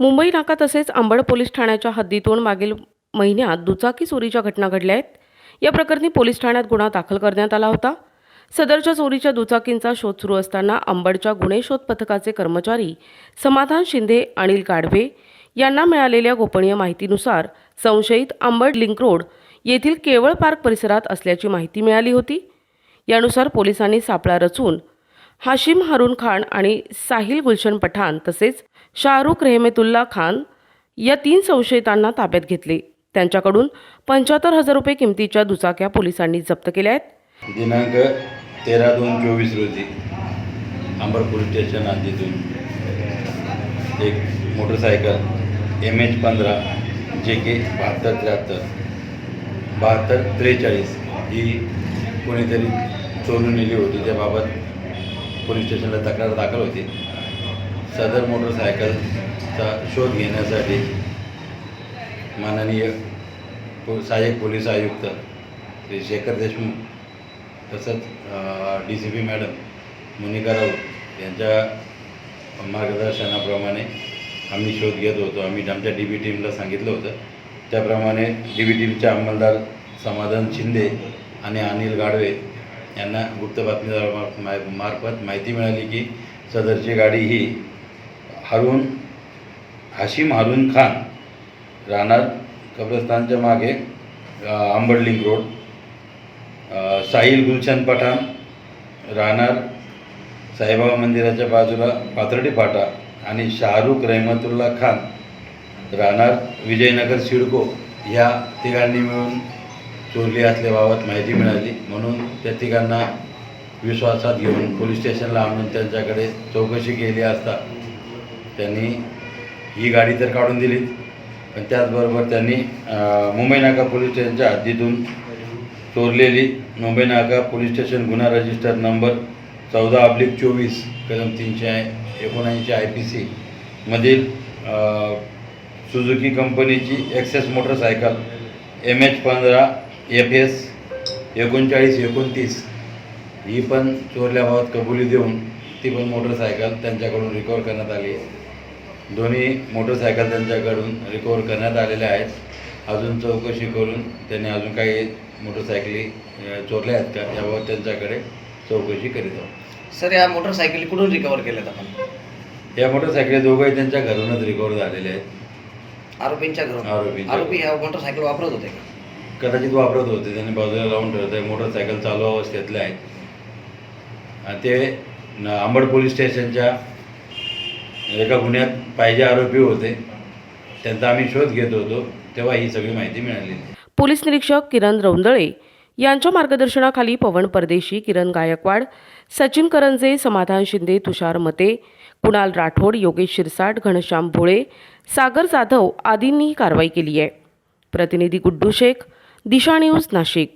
मुंबई नाका तसेच अंबड पोलीस ठाण्याच्या हद्दीतून मागील महिन्यात दुचाकी चोरीच्या घटना घडल्या आहेत. या प्रकरणी पोलीस ठाण्यात गुन्हा दाखल करण्यात आला होता. सदरच्या चोरीच्या दुचाकींचा शोध सुरू असताना अंबडच्या गुन्हे शोध पथकाचे कर्मचारी समाधान शिंदे अनिल गाढवे यांना मिळालेल्या गोपनीय माहितीनुसार संशयित अंबड लिंक रोड येथील केवळ पार्क परिसरात असल्याची माहिती मिळाली होती. यानुसार पोलिसांनी सापळा रचून हाशिम हारून खान आणि साहिल गुलशन पठाण तसेच शाहरुख रेहमेतुल्ला खान या तीन संशयितांना ताब्यात घेतले. त्यांच्याकडून पंच्याहत्तर हजार रुपये किमतीच्या दुचाक्या पोलिसांनी जप्त केल्या आहेत. दिनांक तेरा दोन चोवीस रोजी अंबर पोलीस स्टेशन आधीतून एक मोटरसायकल एम एच पंधरा जे के बहात्तर त्र्याहत्तर बहात्तर त्रेचाळीस ही कोणीतरी चोरून नेली होती. त्याबाबत पोलीस स्टेशनला तक्रार दाखल होती. सदर मोटरसायकलचा शोध घेण्यासाठी माननीय पो सहाय्यक पोलीस आयुक्त श्री शेखर देशमुख तसंच D C P madam Munika Raut यांच्या मार्गदर्शनाप्रमाणे आम्ही शोध घेत होतो. आम्ही आमच्या डी बी टीमला सांगितलं होतं. त्याप्रमाणे डी बी टीमचे अंमलदार समाधान शिंदे आणि अनिल गाडवे यांना गुप्त बातमीदार मार्फत माहिती मिळाली की सदरची गाडी ही हारून हाशिम हारून खान राहणार कब्रस्तानच्या मागे आंबडलिंग रोड. साहिल गुलशन पठाण राहणार साईबाबा मंदिराच्या बाजूला पाथर्डी फाटा आणि शाहरुख रहमतुल्ला खान राहणार विजयनगर सिडको. ह्या तिघांनी मिळून चोरली असल्याबाबत माहिती मिळाली. म्हणून त्या तिघांना विश्वासात घेऊन पोलीस स्टेशनला आणून त्यांच्याकडे चौकशी केली असता त्यांनी ही गाडी तर काढून दिली पण त्याचबरोबर त्यांनी मुंबई नाका पोलीस स्टेशनच्या हद्दीतून चोरलेली मुंबई नाका पोलीस स्टेशन गुन्हा रजिस्टर नंबर चौदा अब्लिक चोवीस कलम तीनशे एकोणऐंशी आय पी सी मधील सुझुकी कंपनीची एक्सेस मोटरसायकल एम एच पंधरा एफ एस एकोणचाळीस एकोणतीस ही पण चोरल्याबाबत कबुली देऊन ती पण मोटरसायकल त्यांच्याकडून रिकवर करण्यात आली आहे. दोन्ही मोटरसायकल त्यांच्याकडून रिकवर करण्यात आलेल्या आहेत. अजून चौकशी करून त्यांनी अजून काही मोटरसायकली चोरल्या आहेत का याबाबत त्यांच्याकडे चौकशी करीत आहोत. सर या मोटरसायकली कुठून रिकवर केल्यात आपण? या मोटरसायकली दोघंही त्यांच्या घरूनच रिकवर झालेले आहेत. आरोपींच्या घरून? आरोपींच्या. आरोपी ह्या मोटरसायकल वापरत होते का? कदाचित वापरत होते त्यांनी बाजूला लावून ठेवत आहे मोटरसायकल चालू अवस्थेतले आहेत. ते अंबड पोलीस स्टेशनच्या एका गुन्ह्यात पाहिजे आरोपी होते त्यांचा आम्ही शोध घेत होतो तेव्हा ही सगळी माहिती मिळाली पोलीस निरीक्षक किरण रौंदळे यांच्या मार्गदर्शनाखाली पवन परदेशी किरण गायकवाड सचिन करंजे समाधान शिंदे तुषार मते कुणाल राठोड योगेश शिरसाट घनश्याम भोळे सागर जाधव आदींनी ही कारवाई केली आहे. प्रतिनिधी गुड्डू शेख दिशा न्यूज नाशिक.